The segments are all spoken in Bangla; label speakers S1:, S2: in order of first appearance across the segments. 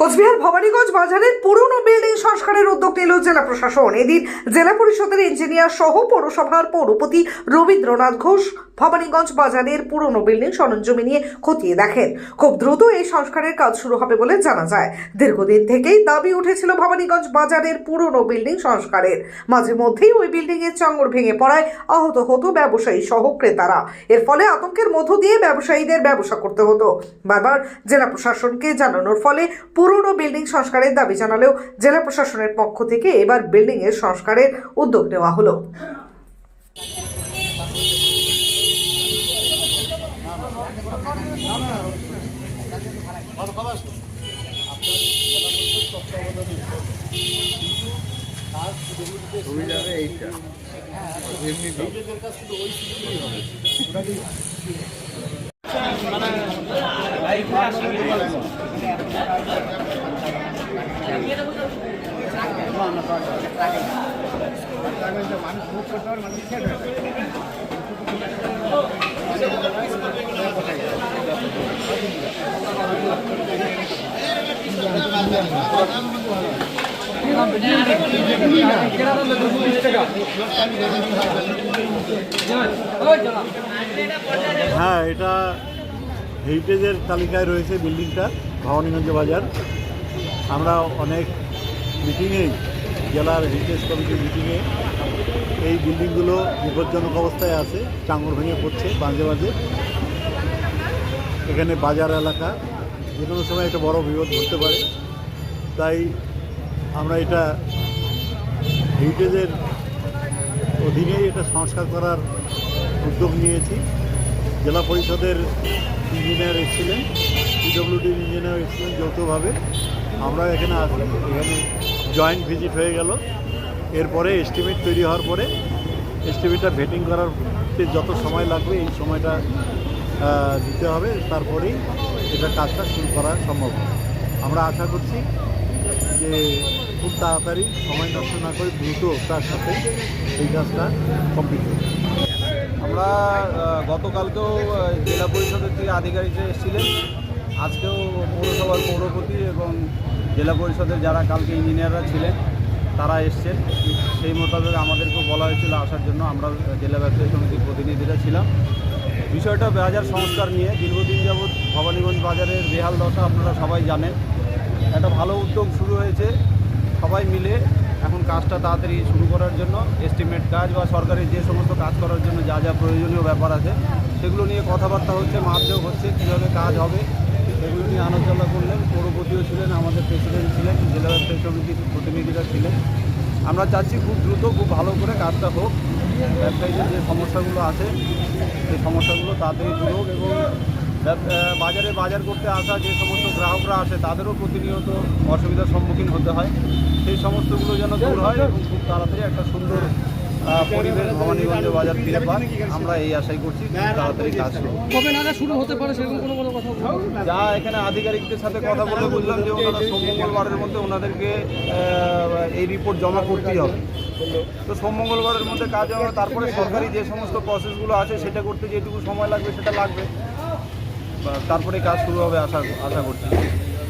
S1: কোচবিহার ভবানীগঞ্জ বাজারের পুরনো বিল্ডিং সংস্কারের উদ্যোগ নিল জেলা প্রশাসন। এদিন জেলা পরিষদের ইঞ্জিনিয়ার সহ পৌরসভার পৌরপতি রবীন্দ্রনাথ ঘোষ ভবানীগঞ্জ বাজারের পুরনো বিল্ডিং সরঞ্জমি নিয়ে খতিয়ে দেখেন। খুব দ্রুত এই সংস্কারের কাজ শুরু হবে বলে জানা যায়। দীর্ঘদিন থেকেই দাবি উঠেছিল ভবানীগঞ্জ বাজারের পুরনো বিল্ডিং সংস্কারের। মাঝে মধ্যেই ওই বিল্ডিং এর চাঙড় ভেঙে পড়ায় আহত হতো ব্যবসায়ী সহ ক্রেতারা। এর ফলে আতঙ্কের মধ্য দিয়ে ব্যবসায়ীদের ব্যবসা করতে হতো। বারবার জেলা প্রশাসনকে জানানোর ফলে পুরনো বিল্ডিং সংস্কারের দাবি জানালেও জেলা প্রশাসনের পক্ষ থেকে এবার বিল্ডিং এর সংস্কারের উদ্যোগ নেওয়া হলো।
S2: হ্যাঁ এটা হেরিটেজের তালিকায় রয়েছে বিল্ডিংটা ভবানীগঞ্জ বাজার। আমরা অনেক মিটিংয়েই জেলার হেরিটেজ কমিটির মিটিংয়ে এই বিল্ডিংগুলো বিপজ্জনক অবস্থায় আছে চাঙড় ভেঙে পড়ছে মাঝে মাঝে এখানে বাজার এলাকা, যে কোনো সময় একটা বড় বিপদ ঘটতে পারে। তাই আমরা এটা হেরিটেজের অধীনেই এটা সংস্কার করার উদ্যোগ নিয়েছি। জেলা পরিষদের ইঞ্জিনিয়ার এসেছিলেন পিডব্লিউডির ইঞ্জিনিয়ার এসেছিলেন যৌথভাবে। আমরা এখানে আসি এখানে জয়েন্ট ভিজিট হয়ে গেল। এরপরে এস্টিমেট তৈরি হওয়ার পরে এস্টিমেটটা ভেটিং করার যত সময় লাগবে, এই সময়টা দিতে হবে। তারপরেই এটা কাজটা শুরু করা সম্ভব। আমরা আশা করছি যে খুব তাড়াতাড়ি সময় নষ্ট না করে দ্রুত তার সাথে এই কাজটা কমপ্লিট হবে।
S3: আমরা গতকালকেও জেলা পরিষদের থেকে আধিকারিকরা এসেছিলেন। আজকেও পৌরসভার পৌরপতি এবং জেলা পরিষদের যারা কালকে ইঞ্জিনিয়াররা ছিলেন, তারা এসছেন। সেই মোতাবেক আমাদেরকেও বলা হয়েছিল আসার জন্য। আমরা জেলা ব্যবসায়ী সমিতির প্রতিনিধিরা ছিলাম। বিষয়টা বাজার সংস্কার নিয়ে দীর্ঘদিন যাবৎ ভবানীগঞ্জ বাজারের বেহাল দশা আপনারা সবাই জানেন। একটা ভালো উদ্যোগ শুরু হয়েছে সবাই মিলে। এখন কাজটা তাড়াতাড়ি শুরু করার জন্য এস্টিমেট কাজ বা সরকারি যে সমস্ত কাজ করার জন্য যা যা প্রয়োজনীয় ব্যাপার আছে, সেগুলো নিয়ে কথাবার্তা হচ্ছে মাপযোগ হচ্ছে, কীভাবে কাজ হবে এগুলো নিয়ে আলোচনা করলেন। পৌরপতিও ছিলেন, আমাদের প্রেসিডেন্ট ছিলেন, জেলা ব্যবসায়ী সমিতির প্রতিনিধিরা ছিলেন। আমরা চাচ্ছি খুব দ্রুত, খুব ভালো করে কাজটা হোক। ব্যবসায়ীদের যে সমস্যাগুলো আছে, সেই সমস্যাগুলো তাড়াতাড়ি দূর হোক এবং বাজারে বাজার করতে আসা যে সমস্ত গ্রাহকরা আসে, তাদেরও প্রতিনিয়ত অসুবিধার সম্মুখীন হতে হয়। সেই সমস্তগুলো যেন দূর হয় এবং খুব তাড়াতাড়ি একটা সুন্দর পরিবেশ ভবানীগঞ্জ বাজার ফিরে পান আমরা এই আশাই করছি তাড়াতাড়ি কাজ
S4: কবে নাগাদ শুরু হতে পারে সেরকম কোনো কোনো কথা
S3: যা এখানে আধিকারিকদের সাথে কথা বলে বুঝলাম যে ওনারা সোম মঙ্গলবারের মধ্যে ওনাদেরকে এই রিপোর্ট জমা করতেই হবে। তো সোম মঙ্গলবারের মধ্যে কাজ হবে তারপরে সরকারি যে সমস্ত প্রসেসগুলো আছে সেটা করতে যেটুকু সময় লাগবে সেটা লাগবে। বা তারপরে কাজ শুরু হবে আশা আশা করছি।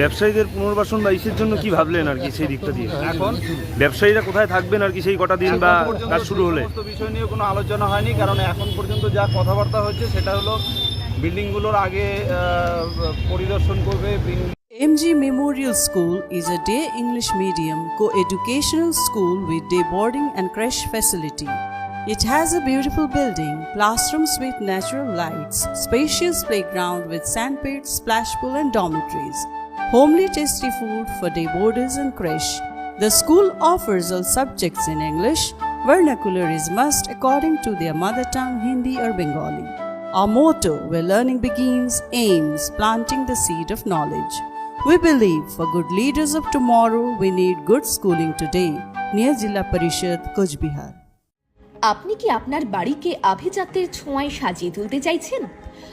S5: ব্যবসায়ীদের পুনর্বাসন বা ইসের জন্য কি ভাবলেন আর কি সেই দিকটা দিয়ে
S3: এখন
S5: ব্যবসায়ীরা কোথায় থাকবেন আর কি সেই কটা দিন বা কাজ শুরু হলে
S3: বিষয় নিয়ে কোনো আলোচনা হয়নি কারণ এখন পর্যন্ত যা কথাবার্তা হচ্ছে সেটা হলো বিল্ডিংগুলোর আগে পরিদর্শন করবে
S6: MG Memorial School is a day English medium co-educational school with day boarding and creche facility. It has a beautiful building, classrooms with natural lights, spacious playground with sandpit, splash pool and dormitories, homely tasty food for day boarders and creche. The school offers all subjects in English. Vernacular is must according to their mother tongue Hindi or Bengali. Our motto, where learning begins, aims planting the seed of knowledge. We believe for good leaders of tomorrow, we need good schooling today. Near Jilla Parishad, Kuch
S7: আপনি কি আপনার বাড়িকে আভিজাত্যের ছোঁয়ায় সাজিয়ে তুলতে চাইছেন